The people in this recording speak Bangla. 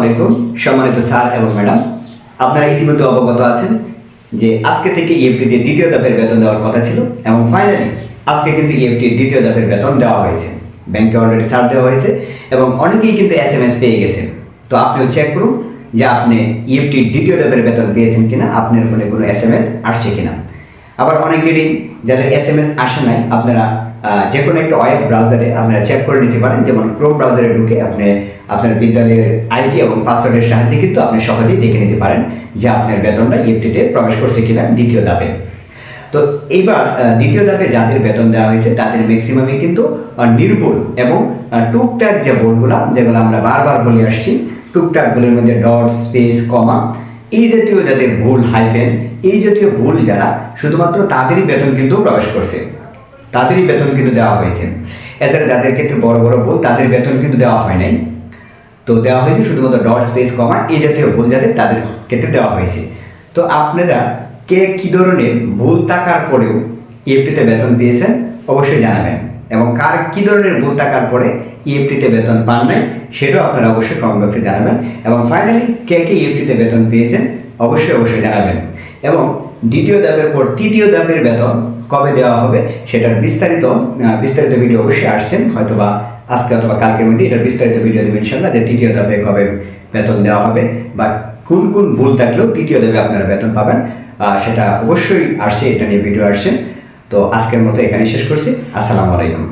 আলাইকুম, সম্মানিত স্যার এবং ম্যাডাম। আপনারা ইতিমধ্যে অবগত আছেন যে আজকে থেকে ইএফটিতে দ্বিতীয় ধাপের বেতন দেওয়ার কথা ছিল এবং ফাইনালি আজকে কিন্তু ইএফটির দ্বিতীয় ধাপের বেতন দেওয়া হয়েছে। ব্যাংকে অলরেডি ছাড় দেওয়া হয়েছে এবং অনেকেই কিন্তু এস এম এস পেয়ে গেছেন। তো আপনিও চেক করুন যে আপনি ইএফটির দ্বিতীয় ধাপের বেতন পেয়েছেন কিনা, আপনার ফোনে কোনো এস এম এস আসছে কিনা। আবার অনেকেরই যাদের এস এম এস আসে নাই, আপনারা যে কোনো একটা ওয়েব ব্রাউজারে আপনারা চেক করে নিতে পারেন। যেমন ক্রোম ব্রাউজারে ঢুকে আপনি, আপনার বিদ্যালয়ের আইডি এবং পাসওয়ার্ডের সাহায্যে কিন্তু আপনি সহজেই দেখে নিতে পারেন যে আপনার বেতনটা ইএফটিতে প্রবেশ করছে কিনা দ্বিতীয় ধাপে। তো এইবার দ্বিতীয় ধাপে যাদের বেতন দেওয়া হয়েছে, তাদের ম্যাক্সিমামই কিন্তু নির্ভুল এবং টুকটাক যে ভুলগুলো যেগুলো আমরা বারবার বলে আসছি টুকটাক ভুলের মধ্যে ডট স্পেস কমা এই জাতীয় যাদের ভুল হাইপেন এই জাতীয় ভুল যারা, শুধুমাত্র তাদেরই বেতন কিন্তু প্রবেশ করছে। তাদেরই বেতন কিন্তু দেওয়া হয়েছে। এছাড়া যাদের ক্ষেত্রে বড় বড় ভুল, তাদের বেতন কিন্তু দেওয়া হয় নাই। তো দেওয়া হয়েছে শুধুমাত্র ডট স্পেস কমা এই জাতীয় ভুল যাদের, তাদের ক্ষেত্রে দেওয়া হয়েছে। তো আপনারা কে কী ধরনের ভুল থাকার পরেও ইএফটিতে বেতন পেয়েছেন অবশ্যই জানাবেন। এবং কার কী ধরনের ভুল থাকার পরে ইএফটিতে বেতন পান নাই, সেটাও আপনারা অবশ্যই কমেন্ট বক্সে জানাবেন। এবং ফাইনালি কে কে ইএফটিতে বেতন পেয়েছেন, অবশ্যই অবশ্যই জানাবেন। এবং দ্বিতীয় ধাপের পর তৃতীয় ধাপের বেতন কবে দেওয়া হবে সেটার বিস্তারিত বিস্তারিত ভিডিও অবশ্যই আসছেন। হয়তোবা আজকে অথবা কালকের মধ্যে এটার বিস্তারিত ভিডিও দেবেন ইনশাল্লাহ যে তৃতীয় ধাপে কবে বেতন দেওয়া হবে। বা কোন কোন ভুল থাকলেও তৃতীয় ধাপে আপনারা বেতন পাবেন সেটা অবশ্যই আসছে, এটা নিয়ে ভিডিও আসছে। তো আজকের মতো এখানে শেষ করছি। আসসালামু আলাইকুম।